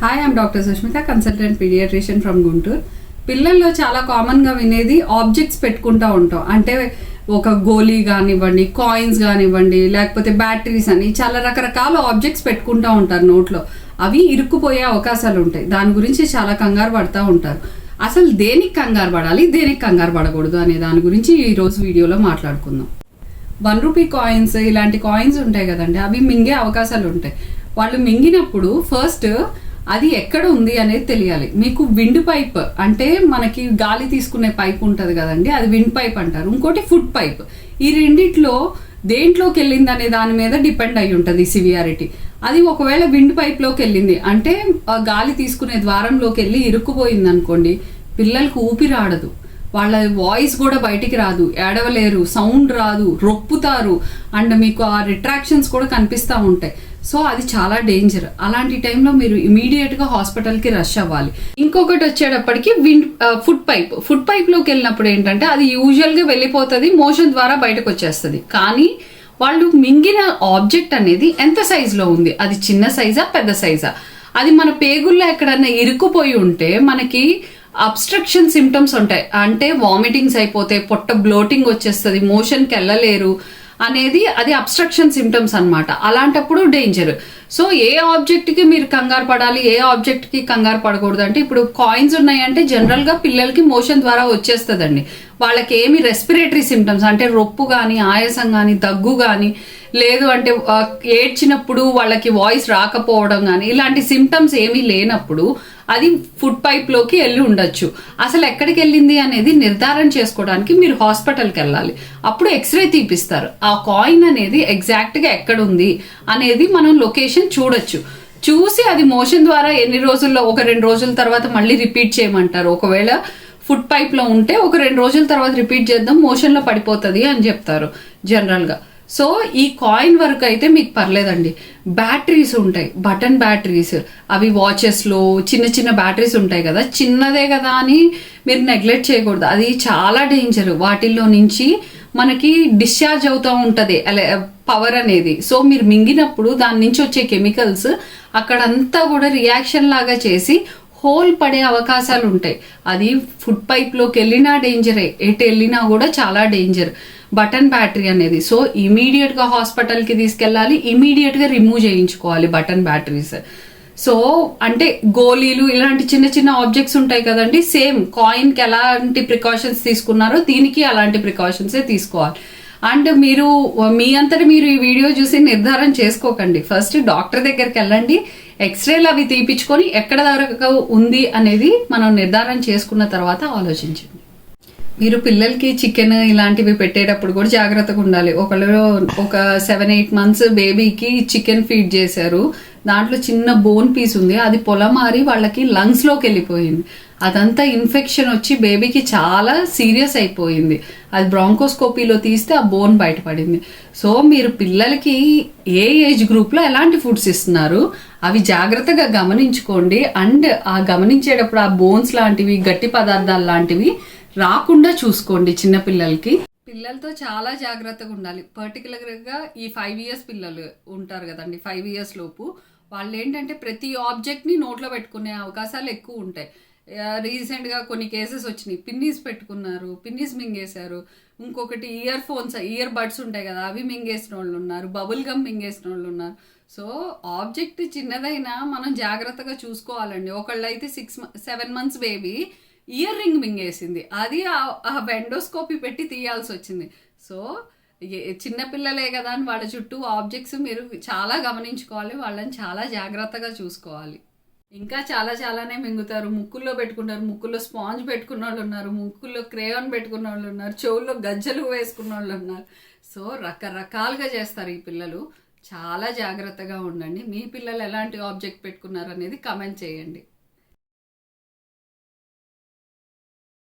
Hi I'm doctor Sushmita consultant paediatrician from Guntur పిల్లల్లో చాలా కామన్గా వినేది ఆబ్జెక్ట్స్ పెట్టుకుంటూ ఉంటాం. అంటే ఒక గోలీ కానివ్వండి కాయిన్స్ కానివ్వండి లేకపోతే బ్యాటరీస్ అని చాలా రకరకాల ఆబ్జెక్ట్స్ పెట్టుకుంటూ ఉంటారు నోట్లో. అవి ఇరుక్కుపోయే అవకాశాలు ఉంటాయి. దాని గురించి చాలా కంగారు పడుతూ ఉంటారు. అసలు దేనికి కంగారు పడాలి దేనికి కంగారు పడకూడదు అనే దాని గురించి ఈరోజు వీడియోలో మాట్లాడుకుందాం. వన్ రూపీ కాయిన్స్ ఇలాంటి కాయిన్స్ ఉంటాయి కదండి అవి మింగే అవకాశాలు ఉంటాయి. వాళ్ళు మింగినప్పుడు ఫస్ట్ అది ఎక్కడ ఉంది అనేది తెలియాలి. మీకు విండ్ పైప్ అంటే మనకి గాలి తీసుకునే పైప్ ఉంటుంది కదండి అది విండ్ పైప్ అంటారు. ఇంకోటి ఫుడ్ పైప్ ఈ రెండిట్లో దేంట్లోకి వెళ్ళింది అనే దాని మీద డిపెండ్ అయి ఉంటుంది సివియారిటీ అది ఒకవేళ విండ్ పైప్లోకి వెళ్ళింది అంటే ఆ గాలి తీసుకునే ద్వారంలోకి వెళ్ళి ఇరుక్కుపోయింది అనుకోండి పిల్లలకు ఊపిరి ఆడదు. వాళ్ళ వాయిస్ కూడా బయటికి రాదు. ఏడవలేరు సౌండ్ రాదు రొప్పుతారు. అండ్ మీకు ఆ రిట్రాక్షన్స్ కూడా కనిపిస్తూ ఉంటాయి. సో అది చాలా డేంజర్ అలాంటి టైంలో మీరు ఇమీడియట్గా హాస్పిటల్కి రష్ అవ్వాలి. ఇంకొకటి వచ్చేటప్పటికి విండ్ ఫుడ్ పైప్ ఫుడ్ పైప్లోకి వెళ్ళినప్పుడు ఏంటంటే అది యూజువల్గా వెళ్ళిపోతుంది మోషన్ ద్వారా బయటకు వచ్చేస్తుంది. కానీ వాళ్ళు మింగిన ఆబ్జెక్ట్ అనేది ఎంత సైజులో ఉంది? అది చిన్న సైజా పెద్ద సైజా అది మన పేగుల్లో ఎక్కడన్నా ఇరుక్కుపోయి ఉంటే మనకి అబ్స్ట్రక్షన్ సిమ్టమ్స్ ఉంటాయి. అంటే వామిటింగ్స్ అయిపోతే పొట్ట బ్లోటింగ్ వచ్చేస్తుంది మోషన్కి వెళ్ళలేరు. అనేది అది అబ్స్ట్రక్షన్ సిమ్టమ్స్ అనమాట అలాంటప్పుడు డేంజర్ సో ఏ ఆబ్జెక్ట్కి మీరు కంగారు పడాలి ఏ ఆబ్జెక్ట్కి కంగారు పడకూడదు అంటే ఇప్పుడు కాయిన్స్ ఉన్నాయంటే జనరల్గా పిల్లలకి మోషన్ ద్వారా వచ్చేస్తుందండి. వాళ్ళకి ఏమి రెస్పిరేటరీ సిమ్టమ్స్ అంటే రొప్పు కానీ ఆయాసం కానీ దగ్గు కానీ లేదు అంటే ఏడ్చినప్పుడు వాళ్ళకి వాయిస్ రాకపోవడం కానీ ఇలాంటి సిమ్టమ్స్ ఏమీ లేనప్పుడు అది ఫుడ్ పైప్లోకి వెళ్ళి ఉండొచ్చు. అసలు ఎక్కడికి వెళ్ళింది అనేది నిర్ధారణ చేసుకోవడానికి మీరు హాస్పిటల్కి వెళ్ళాలి. అప్పుడు ఎక్స్రే తీపిస్తారు. ఆ కాయిన్ అనేది ఎగ్జాక్ట్గా ఎక్కడ ఉంది అనేది మనం లొకేషన్ చూడొచ్చు. చూసి అది మోషన్ ద్వారా ఎన్ని రోజుల్లో ఒక రెండు రోజుల తర్వాత మళ్ళీ రిపీట్ చేయమంటారు. ఒకవేళ ఫుడ్ పైప్లో ఉంటే ఒక రెండు రోజుల తర్వాత రిపీట్ చేద్దాం మోషన్లో పడిపోతుంది అని చెప్తారు జనరల్గా సో ఈ కాయిన్ వరకు అయితే మీకు పర్లేదండి. బ్యాటరీస్ ఉంటాయి. బటన్ బ్యాటరీస్ అవి వాచెస్లో చిన్న చిన్న బ్యాటరీస్ ఉంటాయి కదా. చిన్నదే కదా అని మీరు నెగ్లెక్ట్ చేయకూడదు. అది చాలా డేంజర్ వాటిల్లో నుంచి మనకి డిశ్చార్జ్ అవుతూ ఉంటుంది. పవర్ అనేది. సో మీరు మింగినప్పుడు దాని నుంచి వచ్చే కెమికల్స్ అక్కడంతా కూడా రియాక్షన్ లాగా చేసి హోల్ పడే అవకాశాలు ఉంటాయి. అది ఫుడ్ పైప్లోకి వెళ్ళినా డేంజరే ఎటు వెళ్ళినా కూడా చాలా డేంజర్ బటన్ బ్యాటరీ అనేది. సో ఇమీడియట్గా హాస్పిటల్కి తీసుకెళ్ళాలి ఇమీడియట్గా రిమూవ్ చేయించుకోవాలి బటన్ బ్యాటరీస్. సో అంటే గోళీలు ఇలాంటి చిన్న చిన్న ఆబ్జెక్ట్స్ ఉంటాయి కదండి సేమ్ కాయిన్కి ఎలాంటి ప్రికాషన్స్ తీసుకున్నారో దీనికి అలాంటి ప్రికాషన్సే తీసుకోవాలి. అండ్ మీరు మీ అంతటి మీరు ఈ వీడియో చూసి నిర్ధారణ చేసుకోకండి. ఫస్ట్ డాక్టర్ దగ్గరికి వెళ్ళండి ఎక్స్రేలు అవి తీపించుకొని ఎక్కడ దాకా ఉంది అనేది మనం నిర్ధారణ చేసుకున్న తర్వాత ఆలోచించండి. మీరు పిల్లలకి చికెన్ ఇలాంటివి పెట్టేటప్పుడు కూడా జాగ్రత్తగా ఉండాలి. ఒకళ్ళు ఒక సెవెన్ ఎయిట్ మంత్స్ బేబీకి చికెన్ ఫీడ్ చేశారు. దాంట్లో చిన్న బోన్ పీస్ ఉంది. అది పొలమారి వాళ్ళకి లంగ్స్లోకి వెళ్ళిపోయింది. అదంతా ఇన్ఫెక్షన్ వచ్చి బేబీకి చాలా సీరియస్ అయిపోయింది. అది బ్రాంకోస్కోపీలో తీస్తే ఆ బోన్ బయటపడింది. సో మీరు పిల్లలకి ఏ ఏజ్ గ్రూప్లో ఎలాంటి ఫుడ్స్ ఇస్తున్నారు అవి జాగ్రత్తగా గమనించుకోండి. అండ్ ఆ గమనించేటప్పుడు ఆ బోన్స్ లాంటివి గట్టి పదార్థాలు లాంటివి రాకుండా చూసుకోండి చిన్న పిల్లలకి పిల్లలతో చాలా జాగ్రత్తగా ఉండాలి. పర్టికులర్గా ఈ ఫైవ్ ఇయర్స్ పిల్లలు ఉంటారు కదండి ఫైవ్ ఇయర్స్ లోపు. వాళ్ళు ఏంటంటే ప్రతి ఆబ్జెక్ట్ని నోట్లో పెట్టుకునే అవకాశాలు ఎక్కువ ఉంటాయి. రీసెంట్గా కొన్ని కేసెస్ వచ్చినాయి. పిన్నీస్ పెట్టుకున్నారు పిన్నీస్ మింగేశారు. ఇంకొకటి ఇయర్ ఫోన్స్ ఇయర్ బడ్స్ ఉంటాయి కదా అవి మింగేసిన వాళ్ళు ఉన్నారు. బబుల్ గమ్ మింగేసిన వాళ్ళు ఉన్నారు. సో ఆబ్జెక్ట్ చిన్నదైనా మనం జాగ్రత్తగా చూసుకోవాలండి. ఒకళ్ళు అయితే six seven months baby ear ring మింగేసింది. అది ఆ- ఆ వెండోస్కోపీ పెట్టి తీయాల్సి వచ్చింది సో చిన్నపిల్లలే కదా అని వాళ్ళ చుట్టూ ఆబ్జెక్ట్స్ మీరు చాలా గమనించుకోవాలి వాళ్ళని చాలా జాగ్రత్తగా చూసుకోవాలి. ఇంకా చాలా చాలానే మింగుతారు. ముక్కుల్లో పెట్టుకున్నారు ముక్కుల్లో స్పాంజ్ పెట్టుకున్న వాళ్ళు ఉన్నారు ముక్కుల్లో క్రేయాన్ పెట్టుకున్న వాళ్ళు ఉన్నారు చెవుల్లో గజ్జలు వేసుకున్న వాళ్ళు ఉన్నారు. సో రకరకాలుగా చేస్తారు ఈ పిల్లలు. చాలా జాగ్రత్తగా ఉండండి. మీ పిల్లలు ఎలాంటి ఆబ్జెక్ట్ పెట్టుకున్నారు అనేది కమెంట్ చేయండి.